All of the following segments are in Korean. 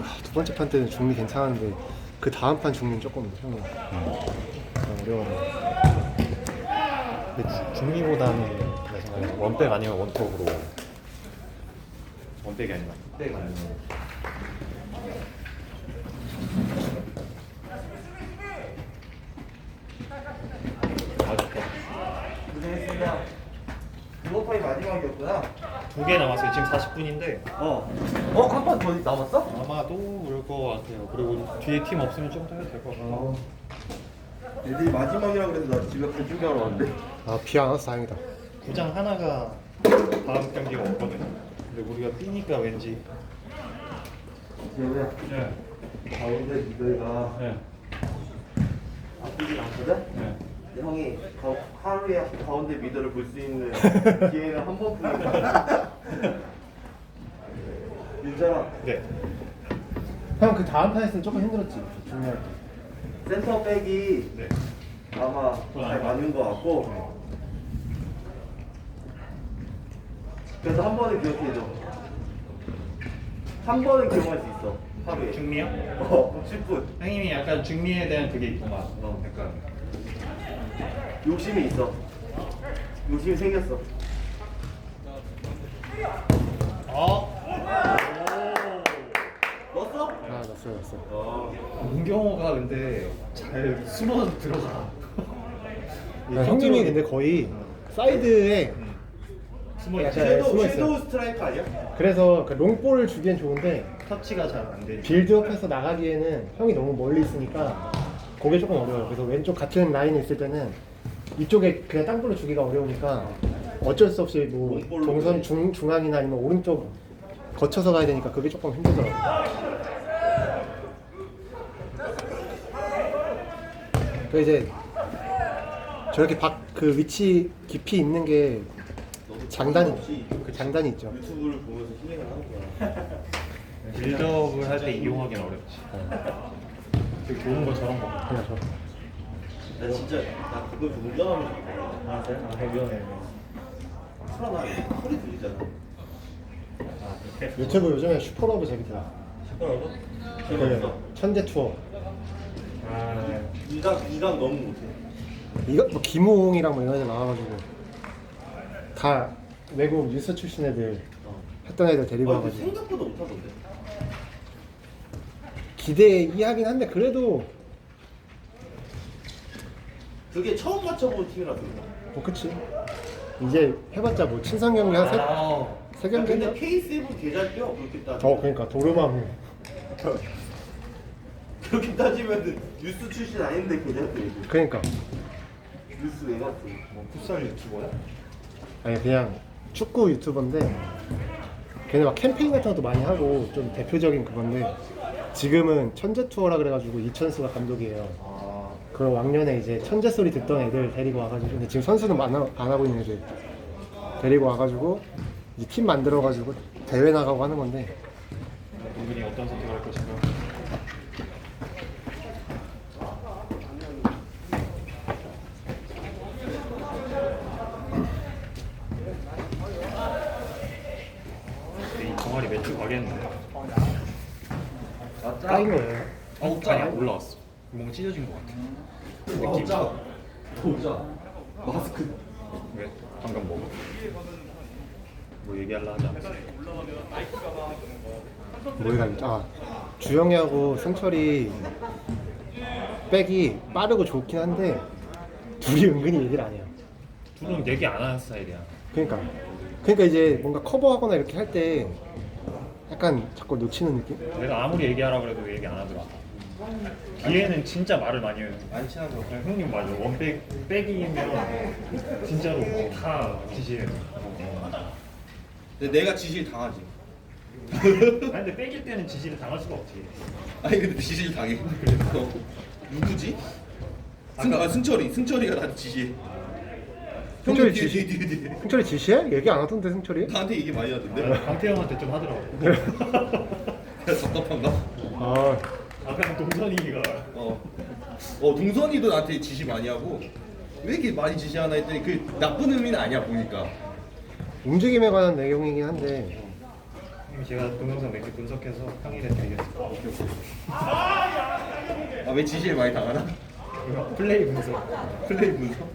아, 두 번째 판 때는 중미 괜찮았는데 그 다음 판 중미 조금 형이 어려워. 근데 주- 중미보다는 내 생각에 원백 아니면 원톱으로 원백이 아니라 백 아니면 아 좋다 고생했습니다. 그거 파이 마지막이었구나. 두 개 남았어요 지금 40분인데 어. 어, 한 판 더 남았어? 아마도 올 것 같아요 그리고 뒤에 팀 없으면 좀 더 해도 될 것 같고 어. 애들이 마지막이라 그래서 나 집에 갈 준비하러 왔는데. 아 비 안 와서 다행이다. 구장 하나가 다음 경기가 없거든 근데 우리가 뛰니까 왠지 재우야. 네. 가운데 미들가 네. 아프지 않거든? 네. 형이 가, 하루에 가운데 미들을 볼수 있는 기회는 한 번뿐이야. 윤철아, 네. 형 그 다음 판에서는 조금 힘들었지 중미할 때. 센터백이 네. 아마 잘 맞는 것 같고. 그래서 한 번은 기억해줘. 한 번은 기억할 수 있어. 하루에. 중미요? 어, 10분. 형님이 약간 중미에 대한 그게 있구만. 어. 약간 욕심이 있어. 욕심이 생겼어. 어? 넣었어? 아 났어요 났어. 요 어. 문경호가 근데 잘 숨어 들어가. 형님이 근데 거의 사이드에 숨어 약간 있지. 섀도우, 숨어 있어요. 섀도우 스트라이크 아니야? 그래서 그 롱볼을 주기엔 좋은데 터치가 잘안 돼. 빌드업해서 나가기에는 형이 너무 멀리 있으니까 그게 조금 어려워요. 그래서 왼쪽 같은 라인에 있을 때는 이쪽에 그냥 땅볼로 주기가 어려우니까 어쩔 수 없이 뭐 동선. 중, 중앙이나 아니면 오른쪽 거쳐서 가야 되니까 그게 조금 힘들더라고요. 그 이제 저렇게 밖그 위치 깊이 있는 게 장단이 그 장단이 있죠. 유튜브를 보면서 힐링을 하는 거야. 빌드업을 할 때 이용하기는 어렵지. 되게 좋은 거 저런 거. 그냥 저 나 진짜 나 그거 운전하면 좋거든. 아, 그래? 아, 위험해. 풀어놔. 소리 들리잖아. 아, 이렇게? 유튜브 요즘에 슈퍼러브 재밌더라. 시끄러워? 그 재밌어. 천재 투어. 아, 네. 이강 이강 너무 못해. 이거 뭐 김호웅이랑 뭐 이런 애들 나와가지고 다 외국 뉴스 출신 애들 어. 했던 애들 데리고 아, 근데 와가지고 생각보다 못하던데. 기대 이하긴 한데 그래도 그게 처음 맞춰본 팀이라 그런 거. 뭐 그치 이제 해봤자 뭐 친선 경기 한 세 아, 세 야, 경기 근데 했나? K7 개잘 뛰어 그렇게 따지면. 어 그러니까 도르마무 그렇게 따지면 뉴스 출신 아닌데 개잘 뛰어. 그러니까 뉴스 왜 갔어? 뭐 풋살 유튜버야? 아니 그냥 축구 유튜버인데 걔네 막 캠페인 같은 것도 많이 하고 좀 대표적인 그건데 지금은 천재 투어라 그래가지고 이천수가 감독이에요. 아, 그 왕년에 이제 천재 소리 듣던 애들 데리고 와가지고 근데 지금 선수는 안, 하, 안 하고 있는 애들 데리고 와가지고 이제 팀 만들어가지고 대회 나가고 하는 건데 동근이 어떤 선택을 할 것인가? 이 동아리 매출 가겠는데? 까인 거예요. 어, 아니야 올라왔어. 뭔가 찢어진 것 같아. 느낌. 자, 보자. 마스크. 왜? 방금 먹어? 뭐 얘기하려 하지 않았어? 뭐가 있아 주영이하고 승철이 백이 빠르고 좋긴 한데 둘이 은근히 얘기를 안 해요. 둘은 얘기 안 하는 스타일이야. 그러니까 그러니까 이제 뭔가 커버하거나 이렇게 할 때 약간 자꾸 놓치는 느낌? 내가 아무리 얘기하라 그래도 얘기 안 하더라. 뒤에는 진짜 말을 많이 해요. 안 친하죠. 그냥 형님 맞아. 원백 백이면 진짜로 다 지시해요. 근데 내가 지시를 당하지. 아니 근데 백일 때는 지시를 당할 수가 없지. 아니 근데 지시를 당해. 어. 누구지? 승, 아, 승철이. 승철이가 나한테 지시해. 승철이 형님 뒤에, 지시? 뒤에, 뒤에, 뒤에. 승철이 지시해? 얘기 안 하던데 승철이? 나한테 얘기 많이 하던데. 강태 형한테 좀 하더라고. 내가 답답한가? 아 아까 동선이가 어. 어 동선이도 나한테 지시 많이 하고 왜 이렇게 많이 지시하나 했더니 그 나쁜 의미는 아니야 보니까. 움직임에 관한 내용이긴 한데 형님 제가 동영상 몇 개 분석해서 평일에 드리겠습니다. 아 왜 지시에 많이 당하나? 플레이 분석. 플레이 분석?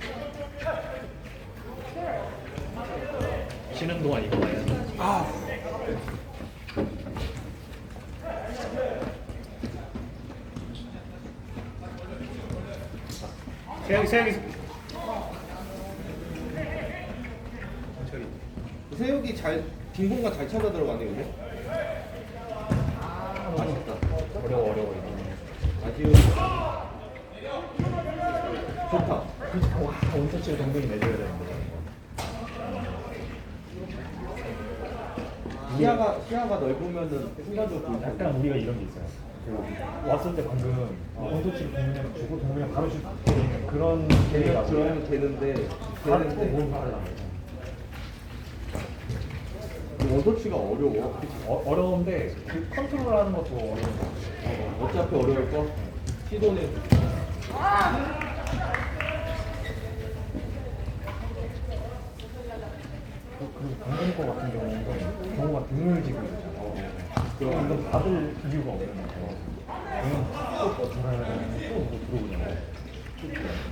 쉬는 동안 이거 봐야지. 세영이 세영이 저기 새우기 잘빈 공간 잘 찾아 들어가네 근데. 맛있다. 어려워 어려워 이거. 아지우. 좋다. 와 원터치를 동동이 내줘야 되는데. 시야가 시야가 넓으면은 순간적으로. 약간 우리가 이런 게 있어요. 그 왔을 때 방금 원터치를 동동이랑 주고 동동이랑 바로 슛 때리는 그런 계기가 그러면 되는데 바로 또 되는데 바로 나가요. 원터치가 어려워. 어, 어려운데 그 컨트롤하는 것도 어려운 거 어, 어차피 어려울 거. 시도는 그리고 방금 거 같은 경우는 경우가 등을 지고 있잖아. 그럼 이건 받을 이유가 없는 거죠. 그냥 또 어쩌면 또뭐 들어오잖아요.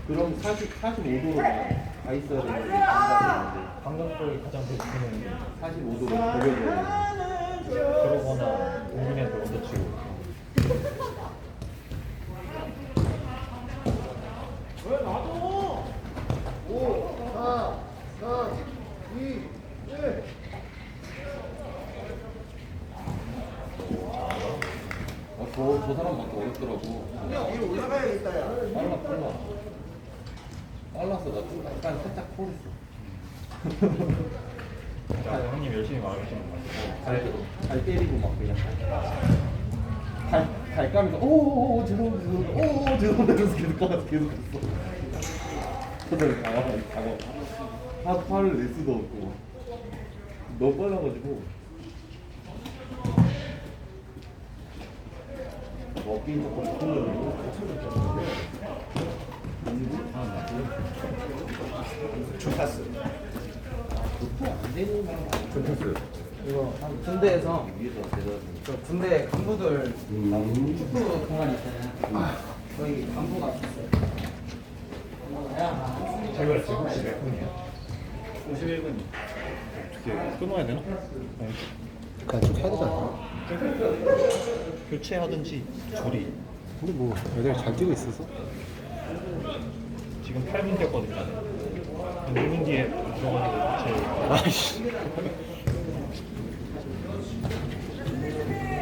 그럼 40 45도로 가 있어야 되는데 반대되는데 방금 거에 가장 베스트는 45도로 돌려줘야 돼. 그러거나 동민이한테 먼저 치고. 어, 저, 저 사람 맞기 어렵더라고. 야, 위로 올라가야겠다, 야. 빨라, 빨라. 빨라서 나 좀 약간 살짝 콜했어. 자, 형님 열심히 말하시는 것 같아요. 잘, 잘 때리고 막 그냥. 발, 발 까면서, 오오오, 죄송합니다, 죄송합니다, 오오, 죄송합니다, 이러면서 계속 까면서 계속 했어. 저들 당황, 당황. 화, 화를 낼 수도 없고. 너무 빨라가지고. 한 군대에서. 저 군대 간부들 축구 공간 있잖아요. 거기 간부가 있어요. 저희가 지금 혹시 몇 분이에요? 51분. 어떻게 끊어야 되나? 그냥 쭉 해야 않나? 교체하든지 조리. 근데 뭐 애들 잘 뛰고 있어서 지금 8분 뛰었거든요. 한 1분 뒤에 들어가지고 교체. 아이씨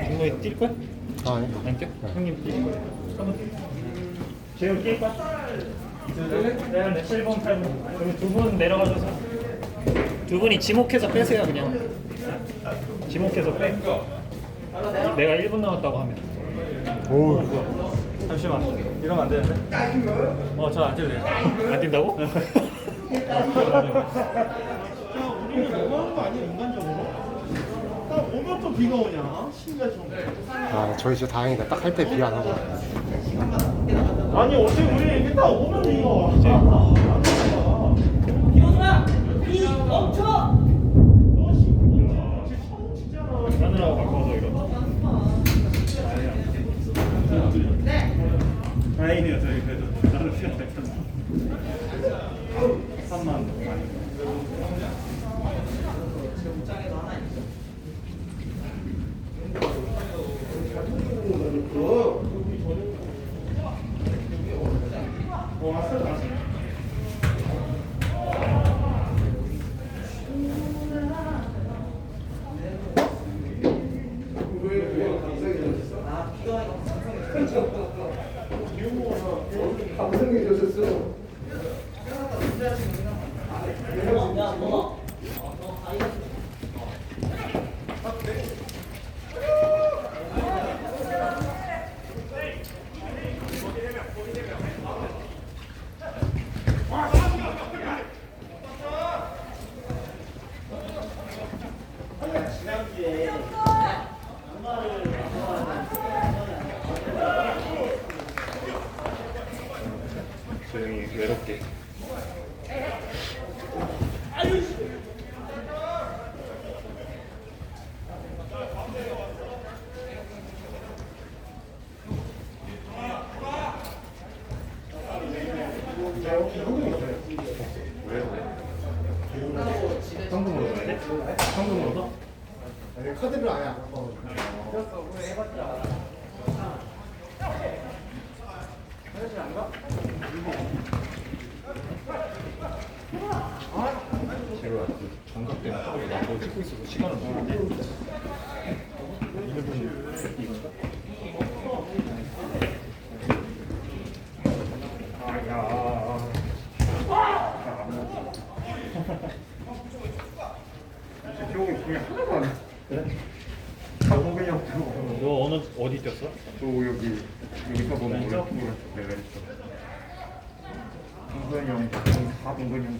중간에 뛸 거야? 아 아니 안 뛰어? 형님 뛸 거야? 재영 뛸 거야? 네, 네, 7분, 8분. 그럼 두분 내려가셔서 두 분이 지목해서 빼세요, 그냥. 지목해서 빼. 내가 1분 남았다고 하면. 오 잠시만. 이러면 안 되는데? 어, 저 안 뛸래요. 안 뛴다고? 우리는 너무한 거 아니야 인간적으로? 나 오면 또 비가 오냐? 신기하죠. 아 저희 진짜 다행이다 딱 할 때 비안 하고 아니 어차피 우리 이렇게 딱 오면 비가 와. 이제 하늘하고 바꿔서 이거. 다행이네요 저희 그래도 나는 시간 잘 탔네. 3만 많이. 어 왔어 왔어. 조용히 Okay. 하고 나뭐 찍고 있어서 시간을 못 보고 1분 이건가? 형이 그게 하나도 안 해. 그래? 자고 그냥 들어. 너 어느 어디 뛰었어? 저 여기 여기서 보면 왼쪽? 내가 있어. 동근이 형, 다 동근이 형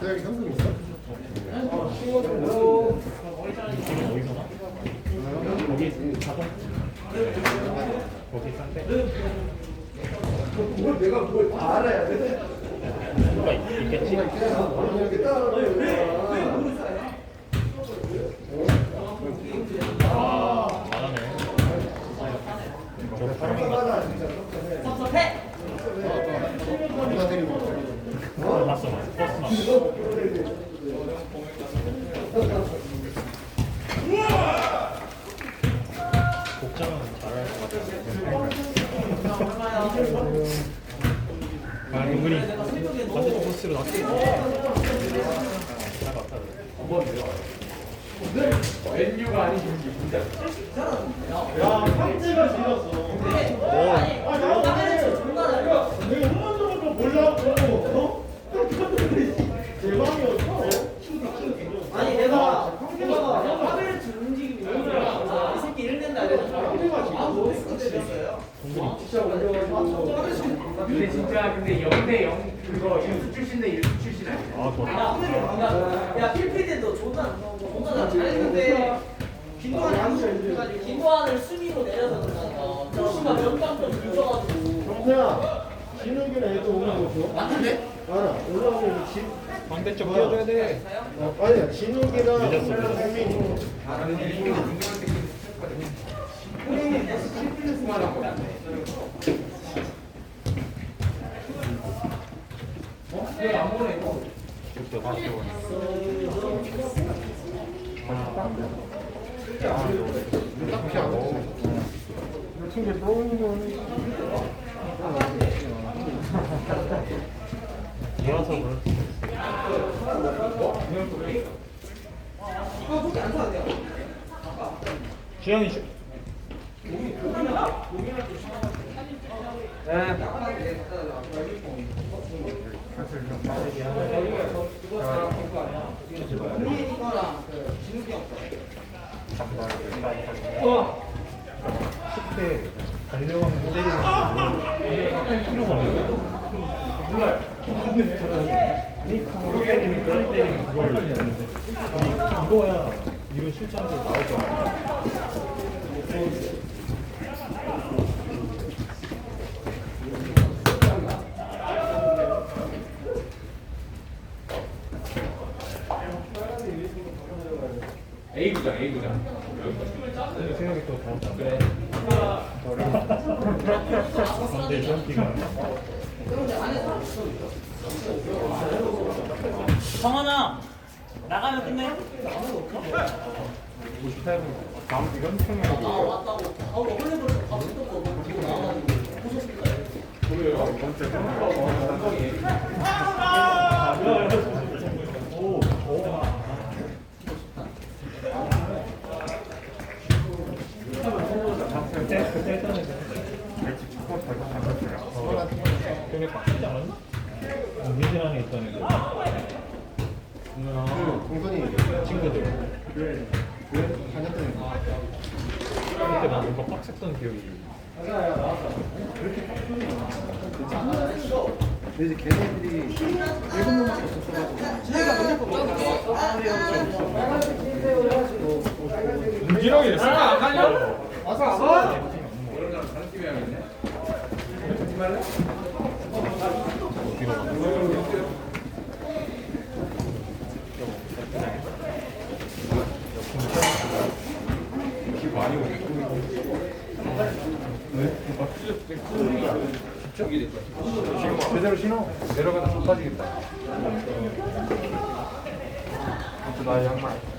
세영이 현금 있어? 어디서 나? 거기 자동 거기 싼데? 그걸 내가 다 알아야 돼. 누가 있- 있겠지? 잘하네 저 파랑이 누가 데리고 맞어 맞어 버스 맞어 복장은 잘할 것 같아 아 은근히 반대쪽 포스로 낮게 잘 맞다 아니 내가 내가 카메라트 움직임이 너무 이 새끼 이랬는데 안 해서 아 멋있어 때렸어요 근데 진짜 근데 0대 0 그거 일수 출신대 일수 출신 아니야? 아 좋아. 야 필피드도 존나 존나 잘했는데 김도환이 안 해가지고 김도환을 수비로 내려서 그런가 조심한 연장점 늦어가지고. 정세야 진욱이랑 애들 오는 거 줘? 맞는데? 알아 올라오면 진 반대쪽 뛰어줘야 돼. 어, 아니야 진욱이랑 안 먹어 튕겨 떠오르는 몰아서 그럴 수 있어 주영이 슛 그때 달려가면 때리는 거 필요가 없는 몰라요 아니 그거. 때리는 거. 때리는 그걸 했는데 아니 이거야. 이런 실전에서 나올 줄 알아 A 구장 A 구장. 근데 생각이 또 다르다 그래 반대 점핑은 성원아 나가면 끝내. 다음 이건 평이하고 아 왔다고 아 원래 벌써 밥 먹고 먹고 나와가지고 그때 그때 했던 애들 되게 빡치지 않았나? 민진 안에 있던 애들. 동선이. 친구들. 왜? 다녔던 애 그때 막 뭔가 빡셌던 기억이 근데 이제 걔네들이 일곱 명밖에 없었어가지고. 차이가 너무 문진영이 됐어? 안 가냐? 와서 안 와? 제대로 신어. 내려가다 좀 빠지겠다. 나 양말.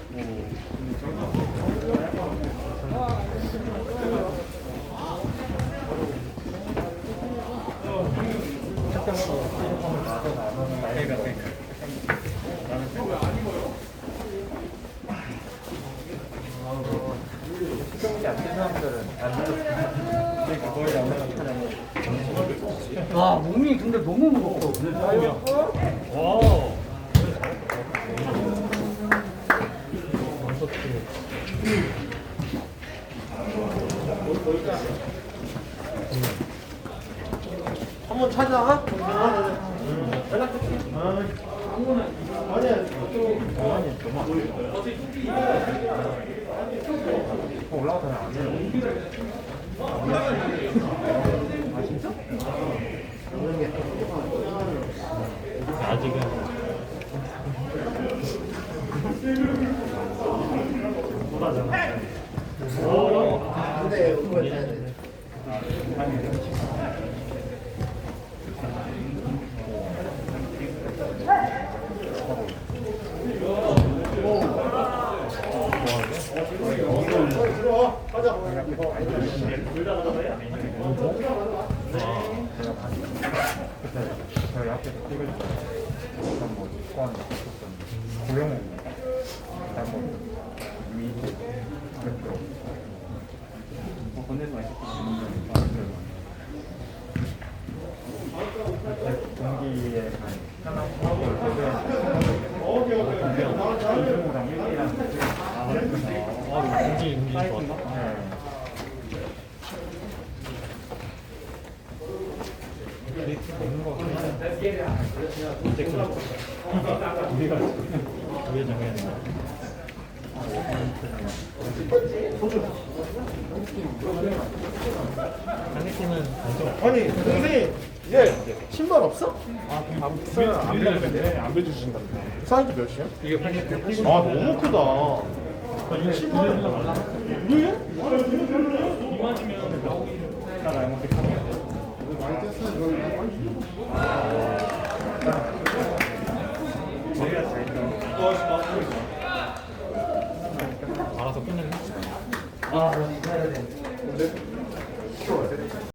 와 몸이 근데 너무 무겁고 와. 한번 찾아. 올라가면 안 돼요. 아직은 저희 앞에서 찍어주세요. 일단 뭐 권, 마시고. 동기에 하고 1기랑 아, 공기 공기 좋았다. 거 같아요. 우리가 우리 정해야 돼. 상대팀은 아니 선생님 얘 신발 없어? 안 빌려주는데 안 빌려주신답니다. 사이즈 몇이야? 이게 80대 아 너무 크다. 이 신발은 우리야? 알아서 끝 냈네. 아 이거 해야 돼